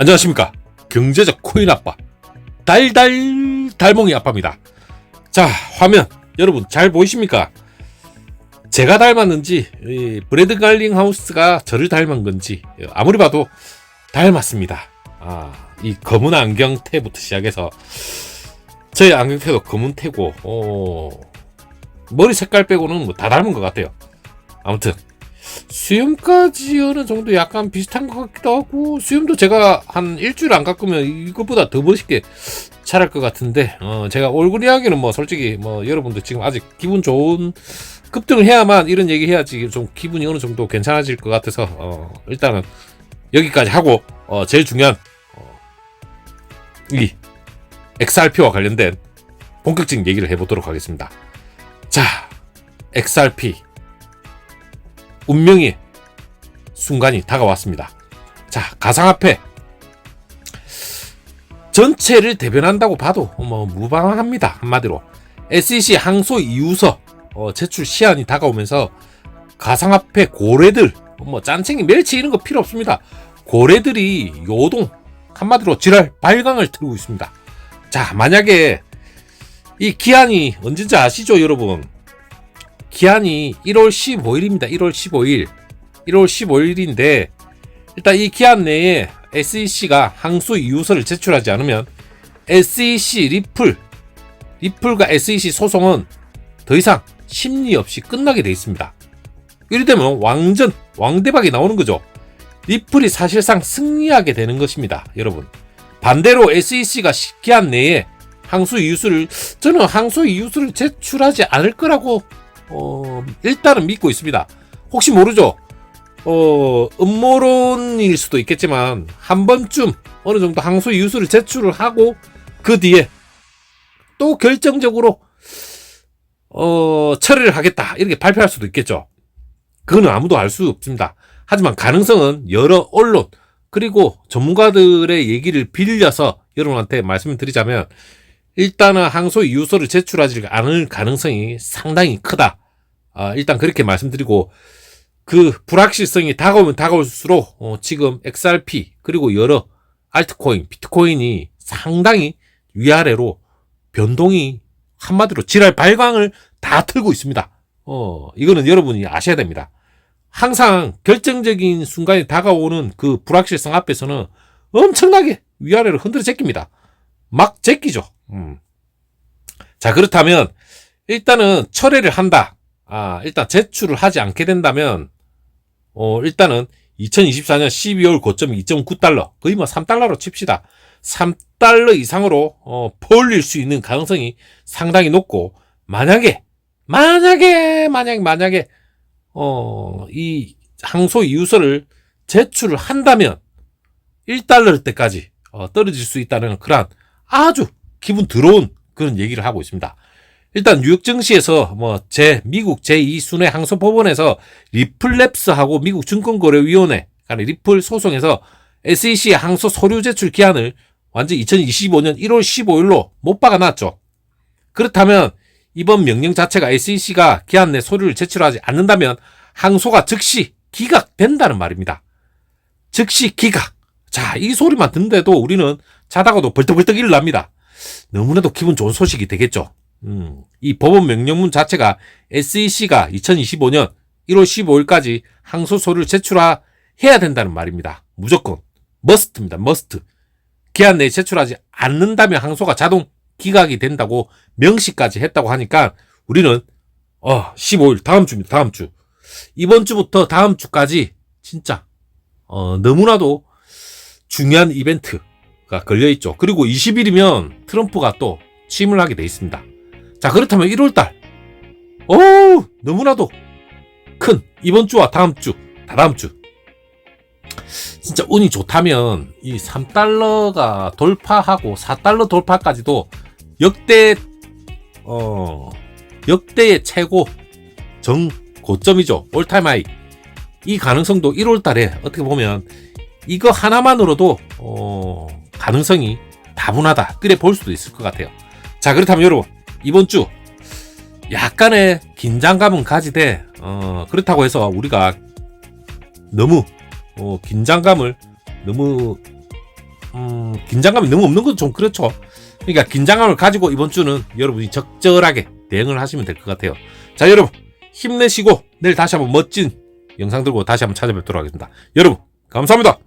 안녕하십니까. 경제적 코인 아빠. 달달 달몽이 아빠입니다. 자 화면 여러분 잘 보이십니까? 제가 닮았는지 이 브래드 갈링 하우스가 저를 닮은 건지 아무리 봐도 닮았습니다. 아, 이 검은 안경테부터 시작해서 저의 안경테도 검은 테고 어, 머리 색깔 빼고는 뭐 다 닮은 것 같아요. 아무튼 수염까지 어느 정도 약간 비슷한 것 같기도 하고 수염도 제가 한 일주일 안 깎으면 이것보다 더 멋있게 자랄 것 같은데 어 제가 얼굴 이야기는 뭐 솔직히 뭐 여러분들 지금 아직 기분 좋은 급등을 해야만 이런 얘기 해야지 좀 기분이 어느 정도 괜찮아질 것 같아서 어 일단은 여기까지 하고 어 제일 중요한 어, 이 XRP와 관련된 본격적인 얘기를 해보도록 하겠습니다. 자, XRP 운명의 순간이 다가왔습니다. 자, 가상화폐 전체를 대변한다고 봐도 뭐 무방합니다. 한마디로 SEC 항소 이유서 어, 제출 시한이 다가오면서 가상화폐 고래들 뭐 짠챙이 멸치 이런 거 필요 없습니다. 고래들이 요동 한마디로 지랄 발광을 틀고 있습니다. 자, 만약에 이 기한이 언제인지 아시죠, 여러분? 기한이 1월 15일입니다. 1월 15일. 1월 15일인데 일단 이 기한 내에 SEC가 항소 이유서를 제출하지 않으면 SEC 리플 리플과 SEC 소송은 더 이상 심리 없이 끝나게 돼 있습니다. 이리 되면 왕전 왕대박이 나오는 거죠. 리플이 사실상 승리하게 되는 것입니다, 여러분. 반대로 SEC가 기한 내에 항소 이유서를 저는 항소 이유서를 제출하지 않을 거라고 어, 일단은 믿고 있습니다. 혹시 모르죠? 어, 음모론일 수도 있겠지만, 한 번쯤 어느 정도 항소 이유서를 제출을 하고, 그 뒤에 또 결정적으로, 어, 처리를 하겠다. 이렇게 발표할 수도 있겠죠. 그거는 아무도 알 수 없습니다. 하지만 가능성은 여러 언론, 그리고 전문가들의 얘기를 빌려서 여러분한테 말씀을 드리자면, 일단은 항소 이유서를 제출하지 않을 가능성이 상당히 크다. 아, 일단 그렇게 말씀드리고 그 불확실성이 다가오면 다가올수록 어, 지금 XRP 그리고 여러 알트코인, 비트코인이 상당히 위아래로 변동이 한마디로 지랄 발광을 다 틀고 있습니다. 어, 이거는 여러분이 아셔야 됩니다. 항상 결정적인 순간이 다가오는 그 불확실성 앞에서는 엄청나게 위아래로 흔들어 제낍니다. 막 제끼죠. 음. 자, 그렇다면 일단은 철회를 한다. 아, 일단 제출을 하지 않게 된다면, 어, 일단은 2024년 12월 고점이 2.9달러, 거의 뭐 3달러로 칩시다. 3달러 이상으로, 어, 벌릴 수 있는 가능성이 상당히 높고, 만약에, 만약에, 만약에, 만약에, 어, 이 항소 이유서를 제출을 한다면, 1달러 때까지, 어, 떨어질 수 있다는 그런 아주 기분 더러운 그런 얘기를 하고 있습니다. 일단 뉴욕 증시에서 뭐 제 미국 제2순회 항소법원에서 리플랩스하고 미국 증권거래위원회 간의 리플 소송에서 SEC 항소 서류 제출 기한을 완전 2025년 1월 15일로 못 박아놨죠. 그렇다면 이번 명령 자체가 SEC가 기한 내 서류를 제출하지 않는다면 항소가 즉시 기각된다는 말입니다. 즉시 기각. 자, 이 소리만 듣는데도 우리는 자다가도 벌떡벌떡 일어납니다. 너무나도 기분 좋은 소식이 되겠죠. 음, 이 법원 명령문 자체가 SEC가 2025년 1월 15일까지 항소서를 제출해야 된다는 말입니다. 무조건. 머스트입니다. 머스트. 기한 내에 제출하지 않는다면 항소가 자동 기각이 된다고 명시까지 했다고 하니까 우리는 어, 15일 다음 주입니다. 다음 주. 이번 주부터 다음 주까지 진짜 어, 너무나도 중요한 이벤트가 걸려 있죠. 그리고 20일이면 트럼프가 또 취임을 하게 돼 있습니다. 자, 그렇다면 1월달. 오, 너무나도 큰 이번 주와 다음 주, 다다음 주. 진짜 운이 좋다면 이 3달러가 돌파하고 4달러 돌파까지도 역대 어 역대의 최고 정 고점이죠. 올타임 하이. 이 가능성도 1월 달에 어떻게 보면 이거 하나만으로도 어 가능성이 다분하다. 그래 볼 수도 있을 것 같아요. 자, 그렇다면 여러분 이번 주 약간의 긴장감은 가지되 어, 그렇다고 해서 우리가 너무 어, 긴장감을 너무 음, 긴장감이 너무 없는 것도 좀 그렇죠. 그러니까 긴장감을 가지고 이번 주는 여러분이 적절하게 대응을 하시면 될 것 같아요. 자, 여러분 힘내시고 내일 다시 한번 멋진 영상 들고 다시 한번 찾아뵙도록 하겠습니다. 여러분 감사합니다.